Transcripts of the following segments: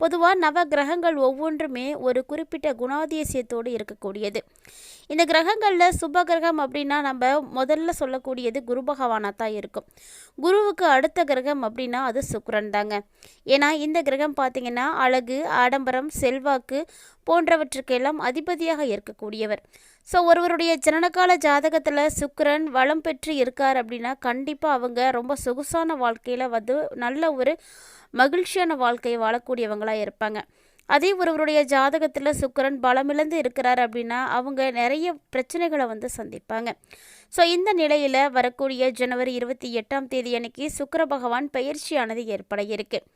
பொதுவாக நவ கிரகங்கள் ஒவ்வொன்றுமே ஒரு குறிப்பிட்ட குணாதிசயத்தோடு இருக்கக்கூடியது. இந்த கிரகங்களில் சுப கிரகம் அப்படின்னா நம்ம முதல்ல சொல்லக்கூடியது குரு பகவானாக தான் இருக்கும். குருவுக்கு அடுத்த கிரகம் அப்படின்னா அது சுக்கரன் தாங்க. ஏன்னா இந்த கிரகம் பார்த்திங்கன்னா அழகு ஆடம்பரம் செல்வாக்கு போன்றவற்றுக்கெல்லாம் அதிபதியாக இருக்கக்கூடியவர். ஸோ ஒருவருடைய ஜனனகால ஜாதகத்தில் சுக்கரன் வளம் பெற்று இருக்கார் அப்படின்னா கண்டிப்பாக அவங்க ரொம்ப சொகுசான வாழ்க்கையில் வந்து நல்ல ஒரு மகிழ்ச்சியான வாழ்க்கையை வாழக்கூடியவங்களாக இருப்பாங்க. அதே ஒருவருடைய ஜாதகத்தில் சுக்கிரன் பலமிழந்து இருக்கிறார் அப்படின்னா அவங்க நிறைய பிரச்சனைகளை வந்து சந்திப்பாங்க. ஸோ இந்த நிலையில் வரக்கூடிய ஜனவரி இருபத்தி எட்டாம் தேதி அன்னைக்கு சுக்கர பகவான் பயிற்சியானது ஏற்பட இருக்குது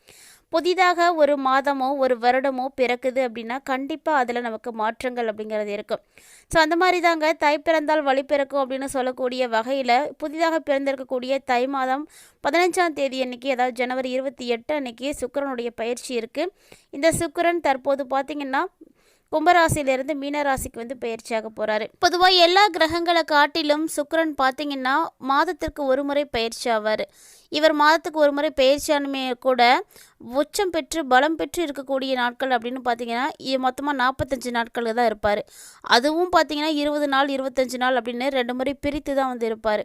புதிதாக ஒரு மாதமோ ஒரு வருடமோ பிறக்குது அப்படின்னா கண்டிப்பாக அதில் நமக்கு மாற்றங்கள் அப்படிங்கிறது இருக்கும். ஸோ அந்த மாதிரி தாங்க தை பிறந்தால் வழி பிறக்கும் அப்படின்னு சொல்லக்கூடிய வகையில் புதிதாக பிறந்திருக்கக்கூடிய தை மாதம் பதினஞ்சாம் தேதி அன்னைக்கு அதாவது ஜனவரி இருபத்தி எட்டு அன்னைக்கு சுக்கரனுடைய பயிற்சி இருக்குது இந்த சுக்கரன் தற்போது பார்த்திங்கன்னா கும்பராசியிலிருந்து மீனராசிக்கு வந்து பயிற்சியாக போகிறாரு பொதுவாக எல்லா கிரகங்களை காட்டிலும் சுக்கரன் பார்த்தீங்கன்னா மாதத்திற்கு ஒரு முறை பயிற்சி ஆவார். இவர் மாதத்துக்கு ஒரு முறை பயிற்சியானுமே கூட உச்சம் பெற்று பலம் பெற்று இருக்கக்கூடிய நாட்கள் அப்படின்னு பார்த்தீங்கன்னா மொத்தமாக நாற்பத்தஞ்சு நாட்கள் தான் இருப்பார். அதுவும் பார்த்தீங்கன்னா இருபது நாள் இருபத்தஞ்சு நாள் அப்படின்னு ரெண்டு முறை பிரித்து தான் வந்து இருப்பார்.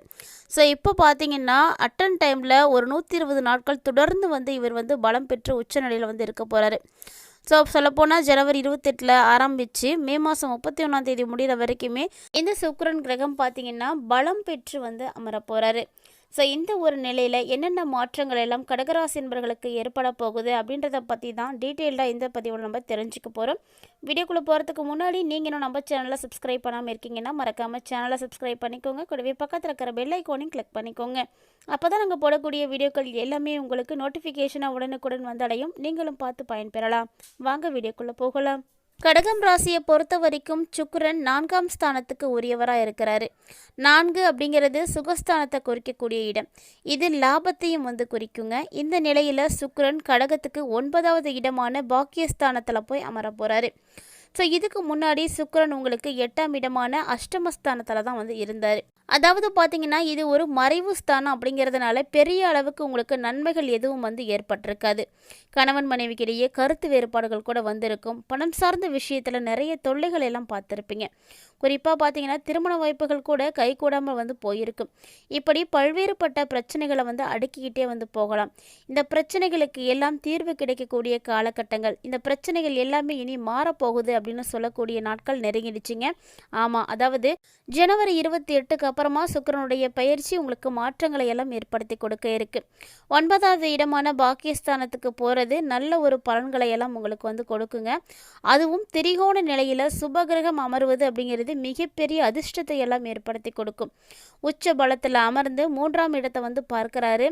ஸோ இப்போ பார்த்தீங்கன்னா அட்டன் டைமில் ஒரு நூற்றி இருபது நாட்கள் தொடர்ந்து வந்து இவர் வந்து பலம் பெற்று உச்ச நிலையில் வந்து இருக்க போகிறாரு ஸோ சொல்லப்போனால் ஜனவரி இருபத்தெட்டில் ஆரம்பித்து மே மாதம் முப்பத்தி ஒன்றாம் தேதி முடிகிற வரைக்குமே இந்த சுக்கரன் கிரகம் பார்த்தீங்கன்னா பலம் பெற்று வந்து அமர போகிறாரு ஸோ இந்த ஒரு நிலையில் என்னென்ன மாற்றங்கள் எல்லாம் கடகராசி என்பர்களுக்கு ஏற்பட போகுது அப்படின்றத பற்றி தான் டீட்டெயில்டாக இந்த பதிவில் நம்ம தெரிஞ்சுக்க போகிறோம் வீடியோக்குள்ளே போகிறதுக்கு முன்னாடி நீங்கள் இன்னும் நம்ம சேனலை சப்ஸ்கிரைப் பண்ணாமல் இருக்கீங்கன்னா மறக்காமல் சேனலை சப்ஸ்கிரைப் பண்ணிக்கோங்க. கூடவே பக்கத்தில் இருக்கிற பெல் ஐக்கோனையும் கிளிக் பண்ணிக்கோங்க. அப்போ தான் நாங்கள் போடக்கூடிய வீடியோக்கள் எல்லாமே உங்களுக்கு நோட்டிஃபிகேஷனாக உடனுக்குடன் வந்தடையும். நீங்களும் பார்த்து பயன்பெறலாம். வாங்க வீடியோக்குள்ளே போகலாம். கடகம் ராசியை பொறுத்த வரைக்கும் சுக்கரன் நான்காம் ஸ்தானத்துக்கு உரியவராக இருக்கிறாரு. நான்கு அப்படிங்கிறது சுகஸ்தானத்தை குறிக்கக்கூடிய இடம். இது லாபத்தையும் வந்து குறிக்குங்க. இந்த நிலையில் சுக்கரன் கடகத்துக்கு ஒன்பதாவது இடமான பாக்கியஸ்தானத்தில் போய் அமர போகிறாரு ஸோ இதுக்கு முன்னாடி சுக்கரன் உங்களுக்கு எட்டாம் இடமான அஷ்டமஸ்தானத்தில் தான் வந்து இருந்தார். அதாவது பார்த்தீங்கன்னா இது ஒரு மறைவு ஸ்தானம் அப்படிங்கிறதுனால பெரிய அளவுக்கு உங்களுக்கு நன்மைகள் எதுவும் வந்து ஏற்பட்டிருக்காது. கணவன் மனைவிக்கிடையே கருத்து வேறுபாடுகள் கூட வந்திருக்கும். பணம் சார்ந்த விஷயத்தில் நிறைய தொல்லைகள் எல்லாம் பார்த்துருப்பீங்க. குறிப்பாக பார்த்தீங்கன்னா திருமண வாய்ப்புகள் கூட கைகூடாமல் வந்து போயிருக்கும் இப்படி பல்வேறுபட்ட பிரச்சனைகளை வந்து அடுக்கிக்கிட்டே வந்து போகலாம். இந்த பிரச்சனைகளுக்கு எல்லாம் தீர்வு கிடைக்கக்கூடிய காலகட்டங்கள் இந்த பிரச்சனைகள் எல்லாமே இனி மாறப்போகுது அப்படின்னு சொல்லக்கூடிய நாட்கள் நெருங்கிடுச்சிங்க. ஆமாம் அதாவது ஜனவரி இருபத்தி எட்டுக்கு அப்புறமா சுக்கரனுடைய பயிற்சி உங்களுக்கு மாற்றங்களை எல்லாம் ஏற்படுத்தி கொடுக்க இருக்கு. ஒன்பதாவது இடமான பாக்கியஸ்தானத்துக்கு போகிறது நல்ல ஒரு பலன்களை எல்லாம் உங்களுக்கு வந்து கொடுக்குங்க. அதுவும் திரிகோண நிலையில் சுபகிரகம் அமர்வது அப்படிங்கிறது மிகப்பெரிய அதிர்ஷ்டத்தை எல்லாம் ஏற்படுத்தி கொடுக்கும். உச்ச பலத்தில் அமர்ந்து மூன்றாம் இடத்தை வந்து பார்க்குறாரு.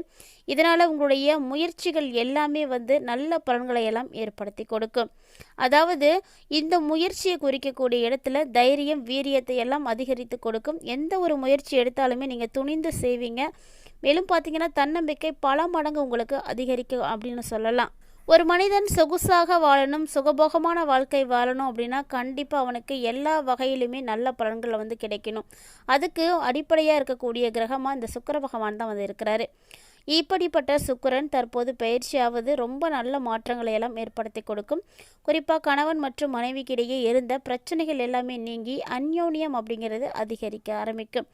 இதனால் உங்களுடைய முயற்சிகள் எல்லாமே வந்து நல்ல பலன்களை எல்லாம் ஏற்படுத்தி கொடுக்கும். அதாவது இந்த முயற்சியை குறிக்கக்கூடிய இடத்துல தைரியம் வீரியத்தை எல்லாம் அதிகரித்து கொடுக்கும். எந்த ஒரு முயற்சி எடுத்தாலுமே நீங்கள் துணிந்து செய்வீங்க. மேலும் பார்த்தீங்கன்னா தன்னம்பிக்கை பல மடங்கு உங்களுக்கு அதிகரிக்கும் அப்படின்னு சொல்லலாம். ஒரு மனிதன் சொகுசாக வாழணும் சுகபோகமான வாழ்க்கை வாழணும் அப்படின்னா கண்டிப்பாக அவனுக்கு எல்லா வகையிலுமே நல்ல பலன்கள் வந்து கிடைக்கணும். அதுக்கு அடிப்படையாக இருக்கக்கூடிய கிரகமாக இந்த சுக்கர பகவான் தான் வந்து இருக்கிறாரு. இப்படிப்பட்ட சுக்கரன் தற்போது பயிற்சியாவது ரொம்ப நல்ல மாற்றங்களை எல்லாம் ஏற்படுத்தி கொடுக்கும். குறிப்பாக கணவன் மற்றும் மனைவிக்கிடையே இருந்த பிரச்சனைகள் எல்லாமே நீங்கி அந்யோன்யம் அப்படிங்கிறது அதிகரிக்க ஆரம்பிக்கும்.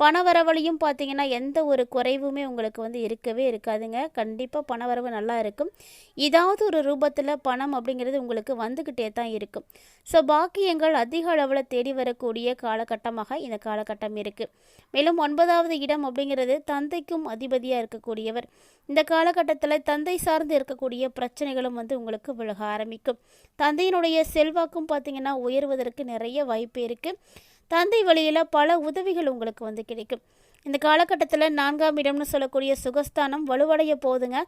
பண பணவரவழையும் பார்த்தீங்கன்னா எந்த ஒரு குறைவுமே உங்களுக்கு வந்து இருக்கவே இருக்காதுங்க. கண்டிப்பாக பண வரவு நல்லா இருக்கும். ஏதாவது ஒரு ரூபத்தில் பணம் அப்படிங்கிறது உங்களுக்கு வந்துக்கிட்டே தான் இருக்கும். ஸோ பாக்கியங்கள் அதிக அளவில் தேடி வரக்கூடிய காலகட்டமாக இந்த காலகட்டம் இருக்குது மேலும் ஒன்பதாவது இடம் அப்படிங்கிறது தந்தைக்கும் அதிபதியாக இருக்கக்கூடியவர். இந்த காலகட்டத்தில் தந்தை சார்ந்து இருக்கக்கூடிய பிரச்சனைகளும் வந்து உங்களுக்கு விலக ஆரம்பிக்கும். தந்தையினுடைய செல்வாக்கும் பார்த்திங்கன்னா உயர்வதற்கு நிறைய வாய்ப்பு இருக்குது தந்தை வழியில் பல உதவிகள் உங்களுக்கு வந்து கிடைக்கும். இந்த காலகட்டத்தில் நான்காம் இடம்னு சொல்லக்கூடிய சுகஸ்தானம் வலுவடைய போகுதுங்க.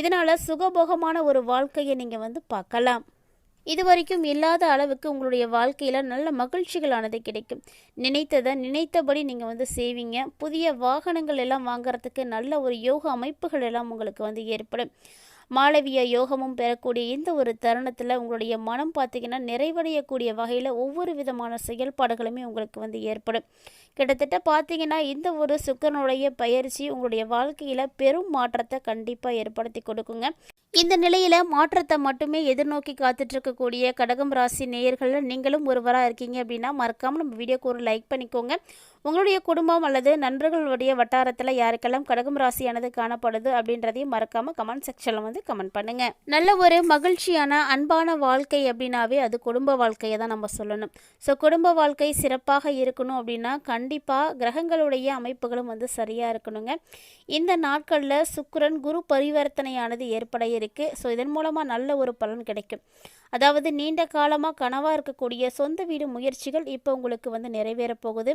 இதனால் சுகபோகமான ஒரு வாழ்க்கையை நீங்கள் வந்து பார்க்கலாம். இது வரைக்கும் இல்லாத அளவுக்கு உங்களுடைய வாழ்க்கையில் நல்ல மகிழ்ச்சிகளானது கிடைக்கும். நினைத்ததை நினைத்தபடி நீங்கள் வந்து செய்வீங்க. புதிய வாகனங்கள் எல்லாம் வாங்குறதுக்கு நல்ல ஒரு யோக அமைப்புகள் எல்லாம் உங்களுக்கு வந்து ஏற்படும். மாளவிய யோகமும் பெறக்கூடிய இந்த ஒரு தருணத்தில் உங்களுடைய மனம் பார்த்தீங்கன்னா நிறைவடையக்கூடிய வகையில் ஒவ்வொரு விதமான செயல்பாடுகளுமே உங்களுக்கு வந்து ஏற்படும். கிட்டத்தட்ட பார்த்தீங்கன்னா இந்த ஒரு சுக்கரனுடைய பயிற்சி உங்களுடைய வாழ்க்கையில் பெரும் மாற்றத்தை கண்டிப்பாக ஏற்படுத்தி கொடுக்குங்க. இந்த நிலையில் மாற்றத்தை மட்டுமே எதிர்நோக்கி காத்துட்டு இருக்கக்கூடிய கடகம் ராசி நேயர்களில் நீங்களும் ஒருவராக இருக்கீங்க அப்படின்னா மறக்காமல் நம்ம வீடியோக்கு ஒரு லைக் பண்ணிக்கோங்க. உங்களுடைய குடும்பம் அல்லது நண்பர்களுடைய வட்டாரத்தில் யாருக்கெல்லாம் கடகம் ராசியானது காணப்படுது அப்படின்றதையும் மறக்காமல் கமெண்ட் செக்ஷனில் வந்து கமெண்ட் பண்ணுங்க. நல்ல ஒரு மகிழ்ச்சியான அன்பான வாழ்க்கை அப்படின்னாவே அது குடும்ப வாழ்க்கையை தான் நம்ம சொல்லணும். ஸோ குடும்ப வாழ்க்கை சிறப்பாக இருக்கணும் அப்படின்னா கண் கண்டிப்பாக கிரகங்களுடைய அமைப்புகளும் வந்து சரியாக இருக்கணுங்க. இந்த நாட்களில் சுக்கரன் குரு பரிவர்த்தனையானது ஏற்பட இருக்குது ஸோ இதன் மூலமாக நல்ல ஒரு பலன் கிடைக்கும். அதாவது நீண்ட காலமாக கனவாக இருக்கக்கூடிய சொந்த வீடு முயற்சிகள் இப்போ உங்களுக்கு வந்து நிறைவேறப்போகுது போகுது.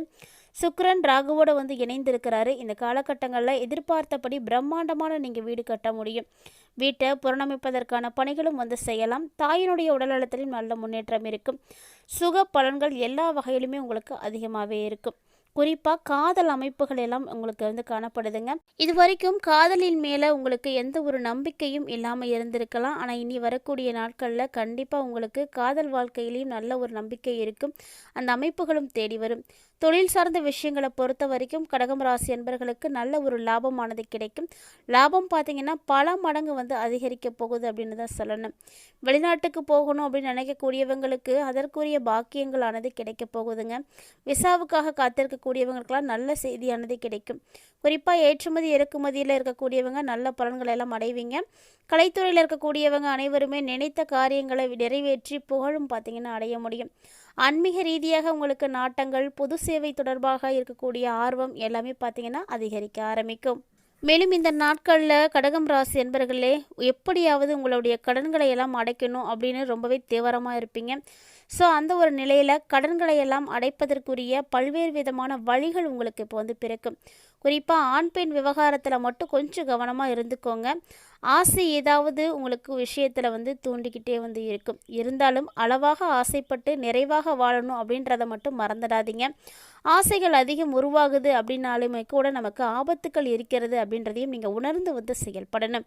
சுக்கிரன் ராகுவோட வந்து இணைந்திருக்கிறாரு. இந்த காலகட்டங்களில் எதிர்பார்த்தபடி பிரம்மாண்டமான நீங்கள் வீடு கட்ட முடியும். வீட்டை புறணமைப்பதற்கான பணிகளும் வந்து செய்யலாம். தாயினுடைய உடல்நலத்திலும் நல்ல முன்னேற்றம் இருக்கும். சுக பலன்கள் எல்லா வகையிலுமே உங்களுக்கு அதிகமாகவே இருக்கும். குறிப்பாக காதல் அமைப்புகள் எல்லாம் உங்களுக்கு வந்து காணப்படுதுங்க. இது வரைக்கும் காதலின் மேலே உங்களுக்கு எந்த ஒரு நம்பிக்கையும் இல்லாமல் இருந்திருக்கலாம். ஆனால் இனி வரக்கூடிய நாட்களில் கண்டிப்பாக உங்களுக்கு காதல் வாழ்க்கையிலையும் நல்ல ஒரு நம்பிக்கை இருக்கும். அந்த அமைப்புகளும் தேடி வரும். தொழில் சார்ந்த விஷயங்களை பொறுத்த வரைக்கும் கடகம் ராசி என்பர்களுக்கு நல்ல ஒரு லாபமானது கிடைக்கும். லாபம் பார்த்தீங்கன்னா பல மடங்கு வந்து அதிகரிக்க போகுது அப்படின்னு தான் சொல்லணும். வெளிநாட்டுக்கு போகணும் அப்படின்னு நினைக்கக்கூடியவங்களுக்கு அதற்குரிய பாக்கியங்களானது கிடைக்க போகுதுங்க. விசாவுக்காக காத்திருக்கக்கூடியவங்களுக்கெல்லாம் நல்ல செய்தியானது கிடைக்கும். குறிப்பாக ஏற்றுமதி இறக்குமதியில் இருக்கக்கூடியவங்க நல்ல பலன்களை எல்லாம் அடைவீங்க. கலைத்துறையில் இருக்கக்கூடியவங்க அனைவருமே நினைத்த காரியங்களை நிறைவேற்றி புகழும் பார்த்தீங்கன்னா அடைய முடியும். ஆன்மீக ரீதியாக உங்களுக்கு நாட்டங்கள் பொது சேவை தொடர்பாக இருக்கக்கூடிய ஆர்வம் எல்லாமே பார்த்தீங்கன்னா அதிகரிக்க ஆரம்பிக்கும். மேலும் இந்த நாட்களில் கடகம் ராசி என்பர்களே எப்படியாவது உங்களுடைய கடன்களை எல்லாம் அடைக்கணும் அப்படின்னு ரொம்பவே தீவிரமாக இருப்பீங்க. ஸோ அந்த ஒரு நிலையில் கடன்களை எல்லாம் அடைப்பதற்குரிய பல்வேறு விதமான வழிகள் உங்களுக்கு இப்போ வந்து பிறக்கும். குறிப்பாக ஆண் பெண் விவகாரத்தில் மட்டும் கொஞ்சம் கவனமாக இருந்துக்கோங்க. ஆசை ஏதாவது உங்களுக்கு விஷயத்தில் வந்து தூண்டிக்கிட்டே வந்து இருக்கும். இருந்தாலும் அளவாக ஆசைப்பட்டு நிறைவாக வாழணும் அப்படின்றத மட்டும் மறந்துடாதீங்க. ஆசைகள் அதிகம் உருவாகுது அப்படின்னாலுமே கூட நமக்கு ஆபத்துக்கள் இருக்கிறது அப்படின்றதையும் நீங்கள் உணர்ந்து வந்து செயல்படணும்.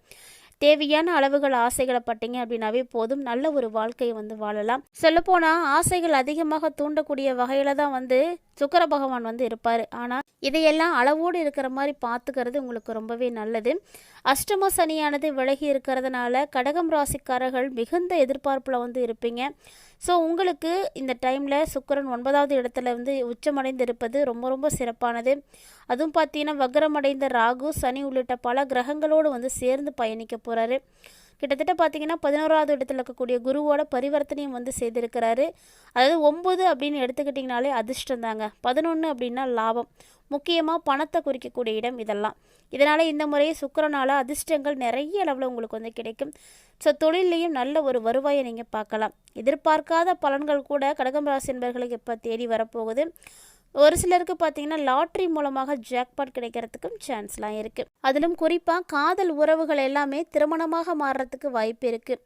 தேவையான அளவுகள் ஆசைகளை பட்டீங்க அப்படின்னாவே போதும். நல்ல ஒரு வாழ்க்கையை வந்து வாழலாம். சொல்லப்போனால் ஆசைகள் அதிகமாக தூண்டக்கூடிய வகையில் தான் வந்து சுக்கர பகவான் வந்து இருப்பார். ஆனால் இதையெல்லாம் அளவோடு இருக்கிற மாதிரி பார்த்துக்கிறது உங்களுக்கு ரொம்பவே நல்லது. அஷ்டம சனியானது விலகி இருக்கிறதுனால கடகம் ராசிக்காரர்கள் மிகுந்த எதிர்பார்ப்பில் வந்து இருப்பீங்க. ஸோ உங்களுக்கு இந்த டைமில் சுக்கரன் ஒன்பதாவது இடத்துல வந்து உச்சமடைந்து இருப்பது ரொம்ப ரொம்ப சிறப்பானது. அதுவும் பார்த்தீங்கன்னா வக்ரமடைந்த ராகு சனி உள்ளிட்ட பல கிரகங்களோடு வந்து சேர்ந்து பயணிக்க போகிறாரு கிட்டத்தட்ட பார்த்தீங்கன்னா பதினோராவது இடத்துல இருக்கக்கூடிய குருவோட பரிவர்த்தனையும் வந்து செய்திருக்கிறாரு. அதாவது ஒம்பது அப்படின்னு எடுத்துக்கிட்டிங்கனாலே அதிர்ஷ்டம் தாங்க பதினொன்று அப்படின்னா லாபம். முக்கியமாக பணத்தை குறிக்கக்கூடிய இடம் இதெல்லாம். இதனால் இந்த முறை சுக்கரனால் அதிர்ஷ்டங்கள் நிறைய அளவில் உங்களுக்கு வந்து கிடைக்கும். ஸோ தொழிலையும் நல்ல ஒரு வருவாயை நீங்கள் பார்க்கலாம். எதிர்பார்க்காத பலன்கள் கூட கடகம் ராசி என்பர்களுக்கு இப்போ தேடி வரப்போகுது. ஒரு சிலருக்கு பார்த்தீங்கன்னா லாட்ரி மூலமாக ஜாக்பாட் கிடைக்கிறதுக்கும் சான்ஸ்லாம் இருக்குது அதிலும் குறிப்பாக காதல் உறவுகள் எல்லாமே திருமணமாக மாறுறதுக்கு வாய்ப்பு இருக்குது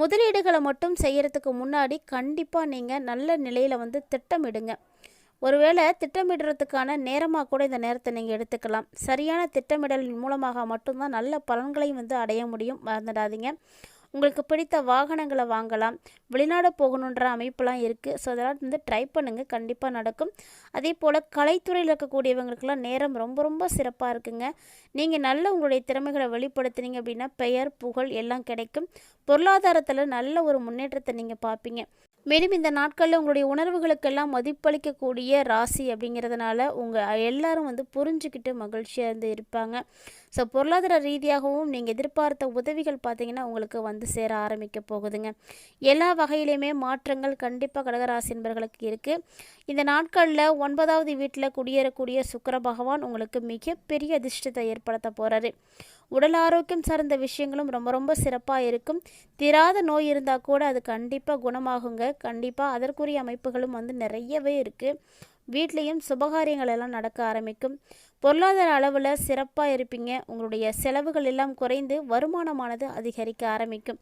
முதலீடுகளை மட்டும் செய்கிறதுக்கு முன்னாடி கண்டிப்பாக நீங்கள் நல்ல நிலையில் வந்து திட்டமிடுங்க. ஒருவேளை திட்டமிடுறதுக்கான நேரமாக கூட இந்த நேரத்தை நீங்கள் எடுத்துக்கலாம். சரியான திட்டமிடலின் மூலமாக மட்டும்தான் நல்ல பலன்களையும் வந்து அடைய முடியும். மறந்துடாதீங்க. உங்களுக்கு பிடித்த வாகனங்களை வாங்கலாம். வெளிநாடு போகணுன்ற அமைப்புலாம் இருக்குது ஸோ அதெல்லாம் வந்து ட்ரை பண்ணுங்கள் கண்டிப்பாக நடக்கும். அதே போல் கலைத்துறையில் இருக்கக்கூடியவங்களுக்கெல்லாம் நேரம் ரொம்ப ரொம்ப சிறப்பாக இருக்குங்க. நீங்கள் நல்ல உங்களுடைய திறமைகளை வெளிப்படுத்துனீங்க அப்படின்னா பெயர் புகழ் எல்லாம் கிடைக்கும். பொருளாதாரத்தில் நல்ல ஒரு முன்னேற்றத்தை நீங்கள் பார்ப்பீங்க. மேலும் இந்த நாட்களில் உங்களுடைய உணர்வுகளுக்கெல்லாம் மதிப்பளிக்கக்கூடிய ராசி அப்படிங்கிறதுனால உங்கள் எல்லாரும் வந்து புரிஞ்சுக்கிட்டு மகிழ்ச்சியாக இருந்து இருப்பாங்க. ஸோ பொருளாதார ரீதியாகவும் நீங்கள் எதிர்பார்த்த உதவிகள் பார்த்தீங்கன்னா உங்களுக்கு வந்து சேர ஆரம்பிக்க போகுதுங்க. எல்லா வகையிலையுமே மாற்றங்கள் கண்டிப்பாக கடகராசி என்பர்களுக்கு இருக்குது இந்த நாட்களில் ஒன்பதாவது வீட்டில் குடியேறக்கூடிய சுக்கர பகவான் உங்களுக்கு மிகப்பெரிய அதிர்ஷ்டத்தை ஏற்படுத்த போகிறாரு உடல் ஆரோக்கியம் சார்ந்த விஷயங்களும் ரொம்ப ரொம்ப சிறப்பாக இருக்கும். திராத நோய் இருந்தால் கூட அது கண்டிப்பாக குணமாகுங்க. கண்டிப்பாக அதற்குரிய அமைப்புகளும் வந்து நிறையவே இருக்குது வீட்லேயும் சுபகாரியங்கள் எல்லாம் நடக்க ஆரம்பிக்கும். பொருளாதார அளவில் சிறப்பாக இருப்பீங்க. உங்களுடைய செலவுகள் எல்லாம் குறைந்து வருமானமானது அதிகரிக்க ஆரம்பிக்கும்.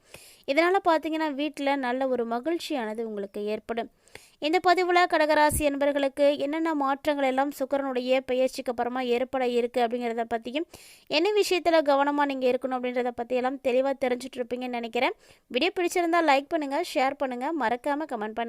இதனால் பார்த்தீங்கன்னா வீட்டில் நல்ல ஒரு மகிழ்ச்சியானது உங்களுக்கு ஏற்படும். இந்த பதிவில் கடகராசி என்பர்களுக்கு என்னென்ன மாற்றங்கள் எல்லாம் சுக்கரனுடைய பயிற்சிக்கு அப்புறமா ஏற்பட இருக்குது அப்படிங்கிறத பற்றியும் என்ன விஷயத்தில் கவனமாக நீங்கள் இருக்கணும் அப்படின்றத பற்றியெல்லாம் தெளிவாக தெரிஞ்சுட்டு இருப்பீங்கன்னு நினைக்கிறேன். வீடியோ பிடிச்சிருந்தா லைக் பண்ணுங்கள் ஷேர் பண்ணுங்கள் மறக்காமல் கமெண்ட் பண்ணுங்கள்